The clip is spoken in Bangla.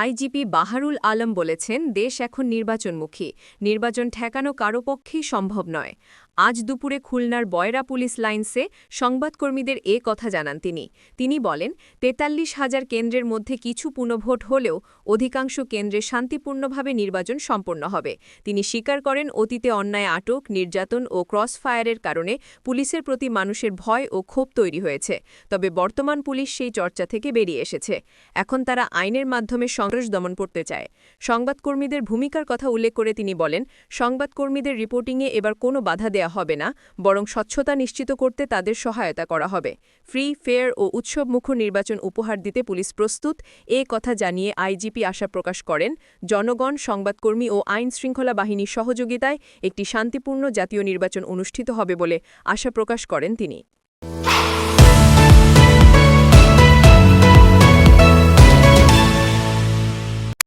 আইজিপি বাহারুল আলম বলেছেন, দেশ এখন নির্বাচনমুখী। নির্বাচন ঠেকানো কারও পক্ষেই সম্ভব নয়। আজ দুপুরে খুলনার বয়রা পুলিশ লাইন্সে সংবাদকর্মীদের এ কথা জানান তিনি। তিনি বলেন, তেতাল্লিশ হাজার কেন্দ্রের মধ্যে কিছু পুনভোট হলেও অধিকাংশ কেন্দ্রে শান্তিপূর্ণভাবে নির্বাচন সম্পন্ন হবে। তিনি স্বীকার করেন, অতীতে অন্যায় আটক, নির্যাতন ও ক্রস ফায়ারের কারণে পুলিশের প্রতি মানুষের ভয় ও ক্ষোভ তৈরি হয়েছে। তবে বর্তমান পুলিশ সেই চর্চা থেকে বেরিয়ে এসেছে। এখন তারা আইনের মাধ্যমে সন্ত্রাস দমন করতে চায়। সংবাদকর্মীদের ভূমিকার কথা উল্লেখ করে তিনি বলেন, সংবাদকর্মীদের রিপোর্টিংয়ে এবার কোনো বাধা দেয়া হবে না, বরং স্বচ্ছতা নিশ্চিত করতে তাদের সহায়তা করা হবে। ফ্রি, ফেয়ার ও উৎসবমুখর নির্বাচন উপহার দিতে পুলিশ প্রস্তুত, এ কথা জানিয়ে আইজিপি আশা প্রকাশ করেন। জনগণ, সংবাদকর্মী ও আইন শৃঙ্খলা বাহিনীর সহযোগিতায় একটি শান্তিপূর্ণ জাতীয় নির্বাচন অনুষ্ঠিত হবে বলে আশা প্রকাশ করেন তিনি।